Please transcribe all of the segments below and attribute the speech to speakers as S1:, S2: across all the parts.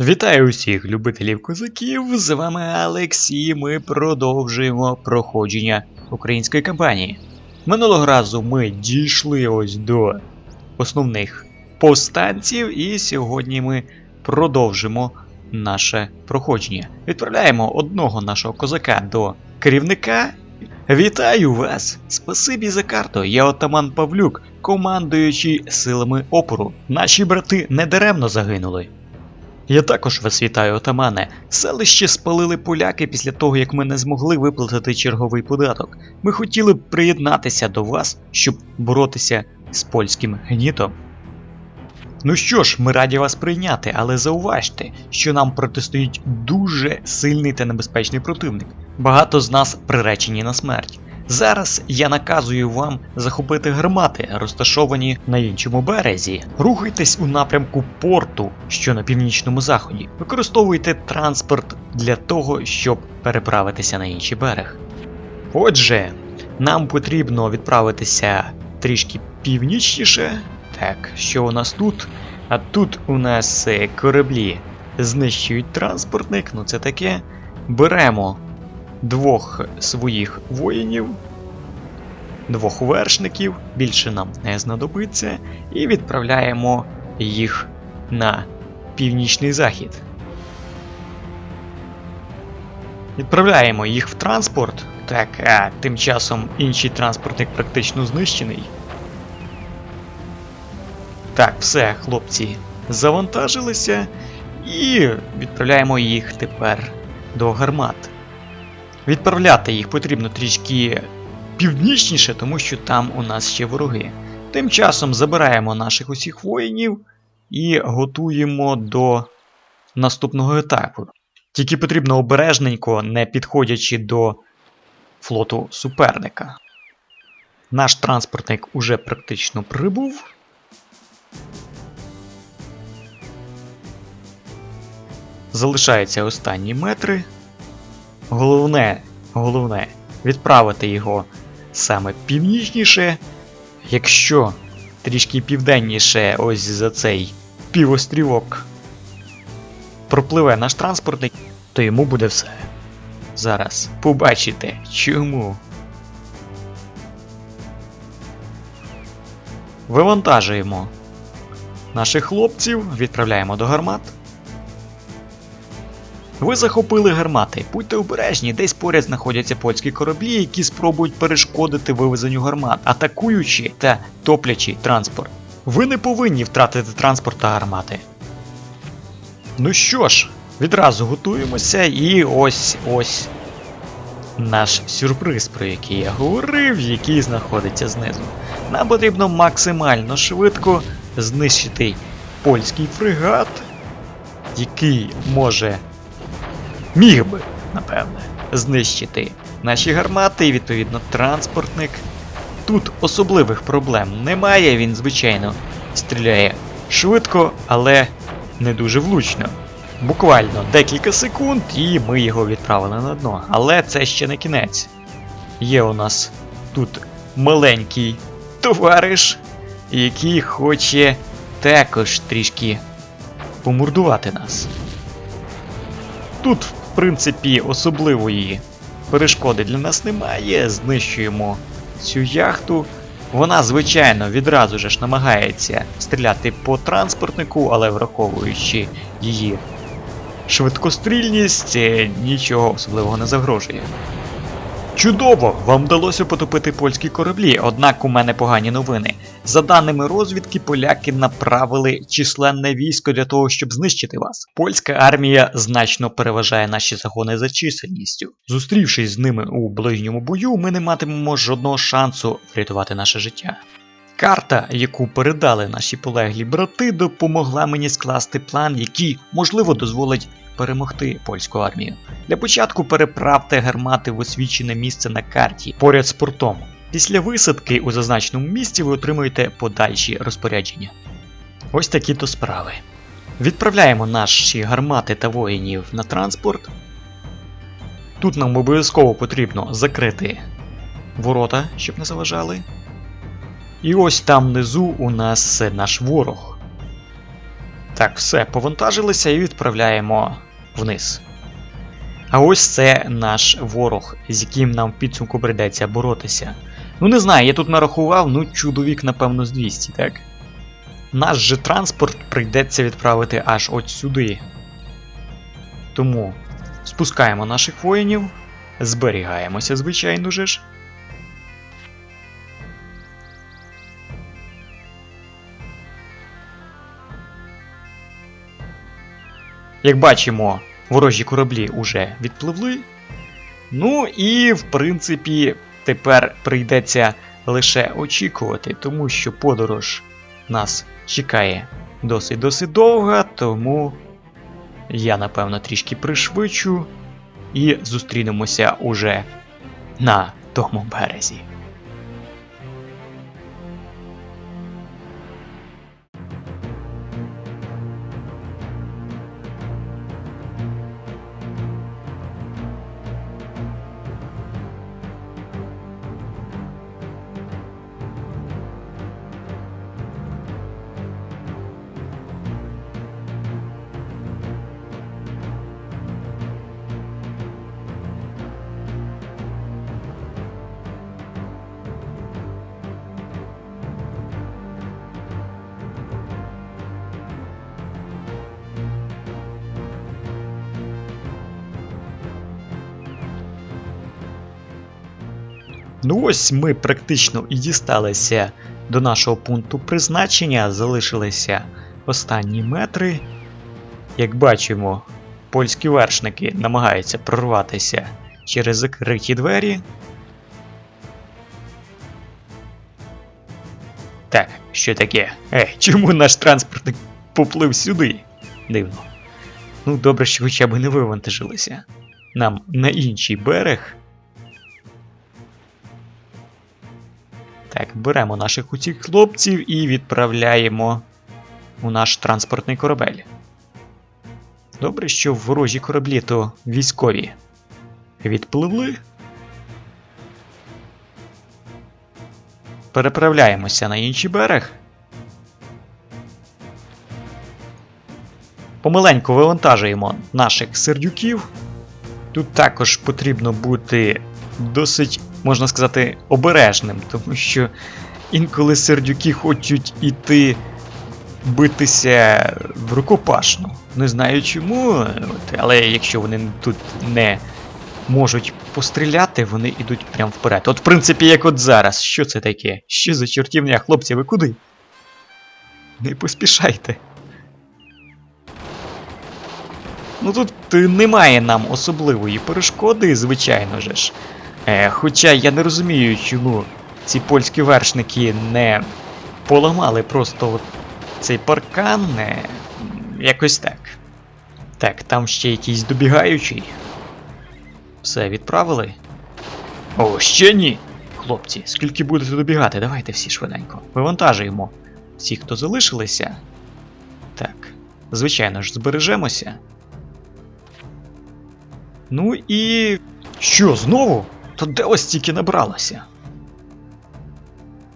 S1: Вітаю усіх любителів козаків. З вами Алекс, і ми продовжуємо проходження української кампанії. Минулого разу ми дійшли ось до основних повстанців, і сьогодні ми продовжимо наше проходження. Відправляємо одного нашого козака до керівника. Вітаю вас! Спасибі за карту. Я отаман Павлюк, командуючий силами опору. Наші брати недаремно загинули. Я також вас вітаю, отамане. Селище спалили поляки після того, як ми не змогли виплатити черговий податок. Ми хотіли б приєднатися до вас, щоб боротися з польським гнітом. Ну що ж, ми раді вас прийняти, але зауважте, що нам протистоїть дуже сильний та небезпечний противник. Багато з нас приречені на смерть. Зараз я наказую вам захопити гармати, розташовані на іншому березі. Рухайтесь у напрямку порту, що на північному заході. Використовуйте транспорт для того, щоб переправитися на інший берег. Отже, нам потрібно відправитися трішки північніше. Так, що у нас тут? А тут у нас е, кораблі знищують транспортник, ну це таке. Беремо двох своїх воїнів, двох вершників, більше нам не знадобиться, і відправляємо їх на північний захід. Відправляємо їх в транспорт. Так, а тим часом інший транспортник практично знищений. Так, все, хлопці, завантажилися і відправляємо їх тепер до гармат. Відправляти їх потрібно трішки північніше, тому що там у нас ще вороги. Тим часом забираємо наших усіх воїнів і готуємо до наступного етапу. Тільки потрібно обережненько, не підходячи до флоту суперника. Наш транспортник уже практично прибув. Залишаються останні метри. Головне, головне відправити його саме північніше. Якщо трішки південніше, ось за цей півострівок пропливе наш транспортник, то йому буде все. Зараз побачите чому. Вивантажуємо наших хлопців, відправляємо до гармат. Ви захопили гармати. Будьте обережні, десь поряд знаходяться польські кораблі, які спробують перешкодити вивезенню гармат, атакуючи та топлячи транспорт. Ви не повинні втратити транспорт та гармати. Ну що ж, відразу готуємося, і ось ось наш сюрприз, про який я говорив, який знаходиться знизу. Нам потрібно максимально швидко знищити польський фрегат, який може міг би, напевне, знищити наші гармати і відповідно транспортник. Тут особливих проблем немає, він, звичайно, стріляє швидко, але не дуже влучно. Буквально декілька секунд, і ми його відправили на дно. Але це ще не кінець. Є у нас тут маленький товариш, який хоче також трішки помурдувати нас. Тут, принципі, особливої перешкоди для нас немає. Знищуємо цю яхту. Вона, звичайно, відразу ж намагається стріляти по транспортнику, але враховуючи її швидкострільність, е, нічого особливого не загрожує. Чудово! Вам вдалося потопити польські кораблі, однак у мене погані новини. За даними розвідки, поляки направили численне військо для того, щоб знищити вас. Польська армія значно переважає наші загони за чисельністю. Зустрівшись з ними у ближньому бою, ми не матимемо жодного шансу врятувати наше життя. Карта, яку передали наші полеглі брати, допомогла мені скласти план, який, можливо, дозволить перемогти польську армію. Для початку переправте гармати в освічене місце на карті поряд з портом. Після висадки у зазначеному місці ви отримуєте подальші розпорядження. Ось такі то справи. Відправляємо наші гармати та воїнів на транспорт. Тут нам обов'язково потрібно закрити ворота, щоб не заважали. І ось там внизу у нас наш ворог. Так, все, повантажилися і відправляємо вниз. А ось це наш ворог, з яким нам в підсумку прийдеться боротися. Ну не знаю, я тут нарахував, ну чудовік, напевно, з 200, так? Наш же транспорт прийдеться відправити аж от сюди. Тому спускаємо наших воїнів, зберігаємося, звичайно же ж. Як бачимо, ворожі кораблі уже відпливли. Ну і в принципі тепер прийдеться лише очікувати, тому що подорож нас чекає досить досить довга, тому я напевно трішки пришвидшу і зустрінемося уже на тому березі. Ну ось ми практично і дісталися до нашого пункту призначення, залишилися останні метри. Як бачимо, польські вершники намагаються прорватися через закриті двері. Так, що таке? Ей, чому наш транспортник поплив сюди? Дивно. Ну, добре, що хоча б не вивантажилися. Нам на інший берег. Так, беремо наших усіх хлопців і відправляємо у наш транспортний корабель. Добре, що ворожі кораблі то військові. Відпливли. Переправляємося на інший берег. Помаленьку вивантажуємо наших сердюків. Тут також потрібно бути досить, можна сказати, обережним, тому що інколи сердюки хочуть іти битися в рукопашну. Не знаю чому, але якщо вони тут не можуть постріляти, вони йдуть прямо вперед. От, в принципі, як от зараз. Що це таке? Що за чортівня, хлопці, ви куди? Не поспішайте. Ну тут е, немає нам особливої перешкоди, звичайно же ж. Е, хоча я не розумію, чому ці польські вершники не поламали просто от цей паркан. е, якось так. Так, там ще якийсь добігаючий. Все, відправили. О, ще ні! Хлопці, скільки будете добігати? Давайте всі швиденько. Вивантажуємо всіх, хто залишилися. Так, звичайно ж, збережемося. Ну і. Що, знову? То де ось тільки набралося?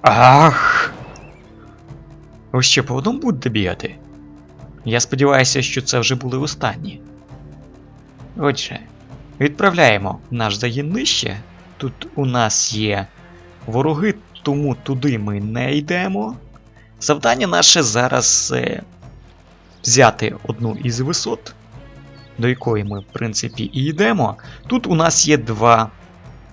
S1: Ах. Ви ще по одному будете бігати? Я сподіваюся, що це вже були останні. Отже, відправляємо наш загін нижче. Тут у нас є вороги, тому туди ми не йдемо. Завдання наше зараз е, взяти одну із висот, до якої ми, в принципі, і йдемо. Тут у нас є два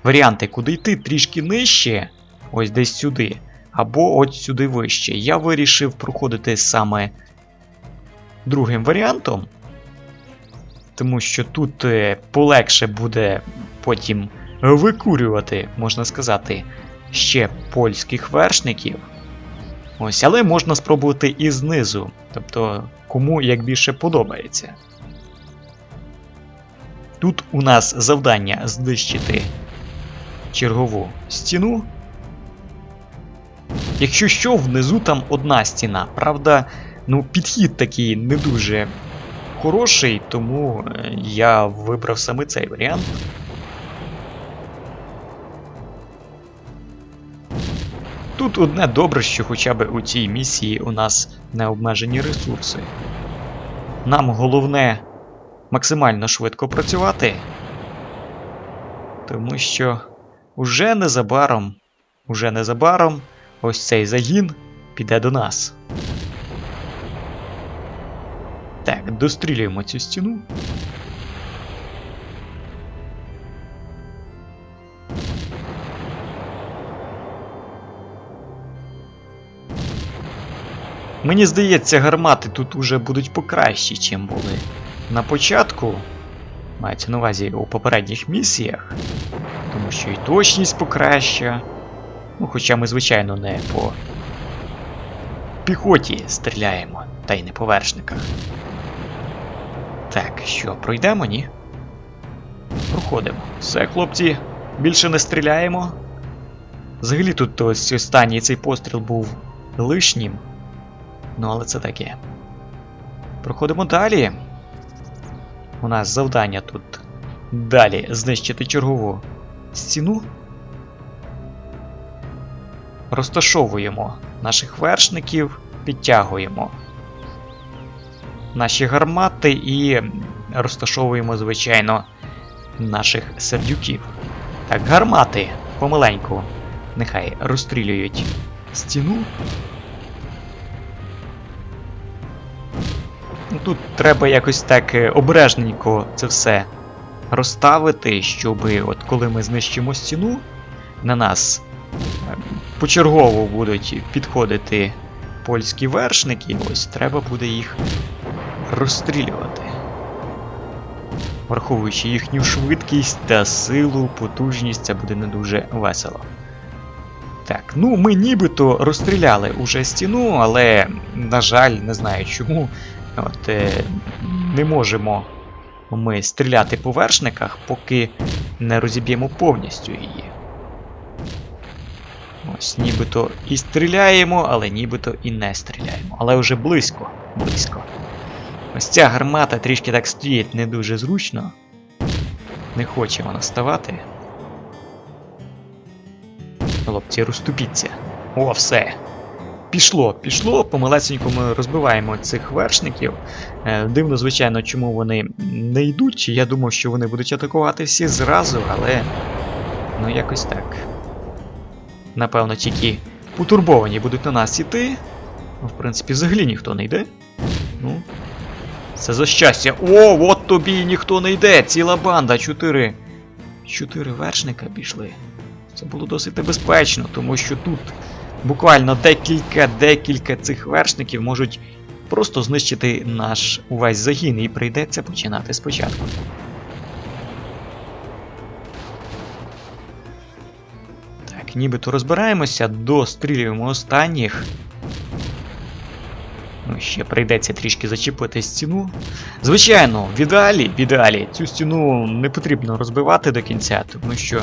S1: варіанти, куди йти трішки нижче, ось десь сюди, або от сюди вище. Я вирішив проходити саме другим варіантом, тому що тут е, полегше буде потім викурювати, можна сказати, ще польських вершників. Ось, але можна спробувати і знизу, тобто кому як більше подобається. Тут у нас завдання знищити чергову стіну. Якщо що, внизу там одна стіна. Правда, ну, підхід такий не дуже хороший, тому е, я вибрав саме цей варіант. Тут одне добре, що хоча б у цій місії у нас не обмежені ресурси. Нам головне максимально швидко працювати. Тому що уже незабаром, уже незабаром ось цей загін піде до нас. Так, дострілюємо цю стіну. Мені здається, гармати тут уже будуть покращі, чим були на початку. Мається на увазі у попередніх місіях. Тому що і точність покраща. Ну, хоча ми, звичайно, не по піхоті стріляємо, та й не по вершниках. Так, що, пройдемо, ні? Проходимо. Все, хлопці, більше не стріляємо. Взагалі тут ось останній цей постріл був лишнім. Ну, але це таке. Проходимо далі. У нас завдання тут далі знищити чергову стіну. Розташовуємо наших вершників, підтягуємо наші гармати і розташовуємо, звичайно, наших сердюків. Так, гармати помаленьку. Нехай розстрілюють стіну. Ну, Тут треба якось так е, обережненько це все розставити, щоб от коли ми знищимо стіну, на нас е, почергово будуть підходити польські вершники, ось треба буде їх розстрілювати. Враховуючи їхню швидкість та силу, потужність, це буде не дуже весело. Так, ну ми нібито розстріляли уже стіну, але, на жаль, не знаю чому. От, е, не можемо ми стріляти по вершниках, поки не розіб'ємо повністю її. Ось, нібито і стріляємо, але нібито і не стріляємо. Але вже близько, близько. Ось ця гармата трішки так стоїть не дуже зручно. Не хоче вона ставати. Хлопці, розступіться. О, все. Пішло, пішло, помалесенько ми розбиваємо цих вершників. Е, дивно, звичайно, чому вони не йдуть. Я думав, що вони будуть атакувати всі зразу, але. Ну, якось так. Напевно, тільки потурбовані будуть на нас іти. Ну, в принципі, взагалі ніхто не йде. Ну. Це за щастя. О, от тобі ніхто не йде! Ціла банда, чотири. Чотири вершника пішли. Це було досить небезпечно, тому що тут буквально декілька декілька цих вершників можуть просто знищити наш увесь загін і прийдеться починати спочатку. Так, нібито розбираємося, дострілюємо останніх. Ну, ще прийдеться трішки зачепити стіну. Звичайно, в ідеалі, в ідеалі цю стіну не потрібно розбивати до кінця, тому що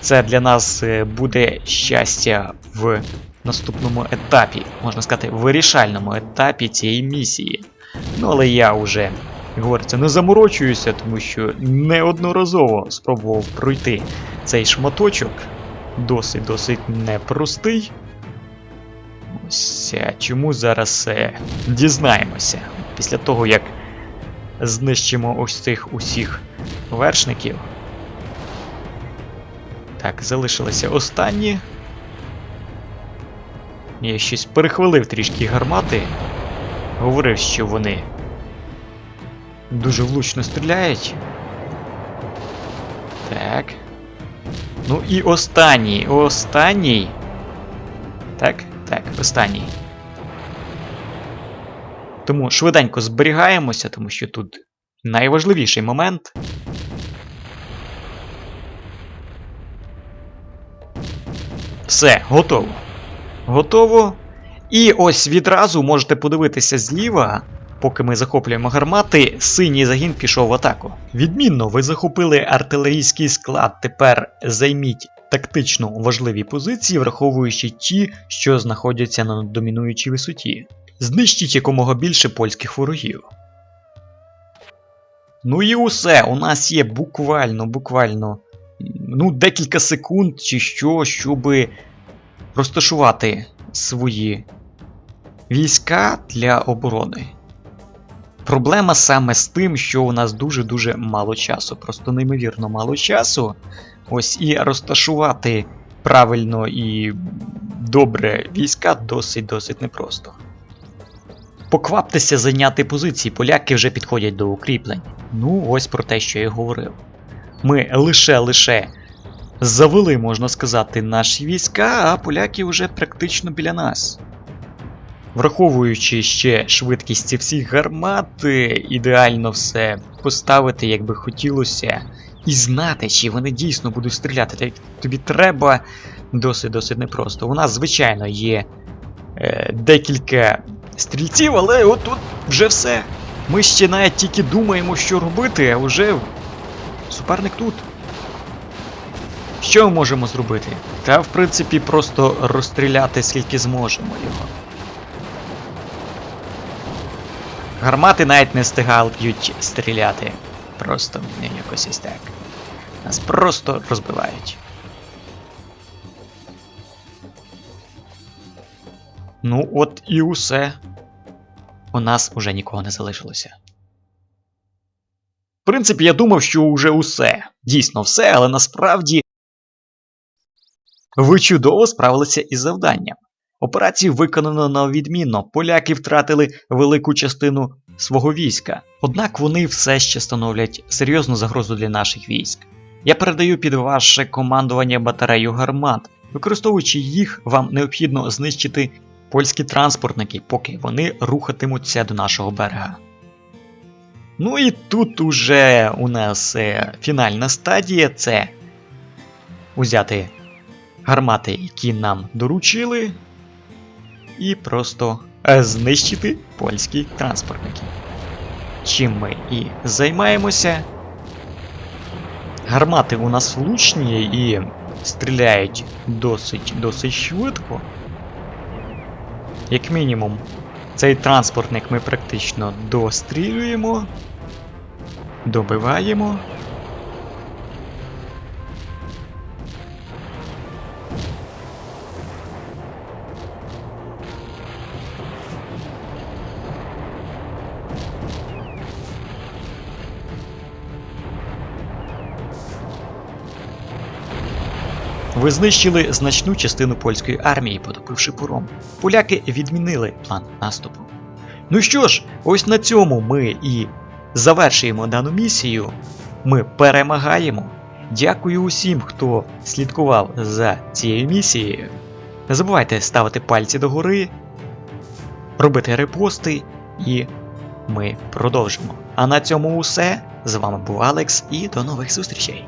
S1: це для нас е, буде щастя в наступному етапі, можна сказати, вирішальному етапі цієї місії. Ну, але я вже, як говориться, не заморочуюся, тому що неодноразово спробував пройти цей шматочок. Досить-досить непростий. Ось чому зараз е, дізнаємося після того, як знищимо ось цих усіх вершників. Так, залишилися останні. Я щось перехвалив трішки гармати. Говорив, що вони дуже влучно стріляють. Так. Ну і останній. Останній. Так, так, останній. Тому швиденько зберігаємося, тому що тут найважливіший момент. Все, готово. Готово. І ось відразу можете подивитися зліва, поки ми захоплюємо гармати, синій загін пішов в атаку. Відмінно, ви захопили артилерійський склад. Тепер займіть тактично важливі позиції, враховуючи ті, що знаходяться на домінуючій висоті. Знищіть якомога більше польських ворогів. Ну і усе, у нас є буквально, буквально ну, декілька секунд чи що, щоб розташувати свої війська для оборони. Проблема саме з тим, що у нас дуже-дуже мало часу, просто неймовірно мало часу. Ось і розташувати правильно і добре війська досить-досить непросто. Покваптеся зайняти позиції, поляки вже підходять до укріплень. Ну, ось про те, що я говорив. Ми лише-лише завели, можна сказати, наші війська, а поляки вже практично біля нас. Враховуючи ще швидкість всіх гармат, е, ідеально все поставити, як би хотілося, і знати, чи вони дійсно будуть стріляти, так як тобі треба досить-досить непросто. У нас, звичайно, є е, декілька стрільців, але от тут вже все. Ми ще навіть тільки думаємо, що робити, а вже суперник тут. Що ми можемо зробити? Та, в принципі, просто розстріляти скільки зможемо його. Гармати навіть не встигають стріляти. Просто якось ось так. Нас просто розбивають. Ну, от і усе. У нас уже нікого не залишилося. В принципі, я думав, що вже усе. Дійсно все, але насправді. Ви чудово справилися із завданням. Операцію виконано на відмінно. Поляки втратили велику частину свого війська. Однак вони все ще становлять серйозну загрозу для наших військ. Я передаю під ваше командування батарею гармат. Використовуючи їх, вам необхідно знищити польські транспортники, поки вони рухатимуться до нашого берега. Ну і тут уже у нас е, фінальна стадія це узяти гармати, які нам доручили, і просто е, знищити польські транспортники. Чим ми і займаємося. Гармати у нас влучні і стріляють досить досить швидко. Як мінімум, цей транспортник ми практично дострілюємо, добиваємо. Ви знищили значну частину польської армії, потопивши пором. Поляки відмінили план наступу. Ну що ж, ось на цьому ми і завершуємо дану місію. Ми перемагаємо. Дякую усім, хто слідкував за цією місією. Не забувайте ставити пальці догори, робити репости, і ми продовжимо. А на цьому усе. З вами був Алекс і до нових зустрічей!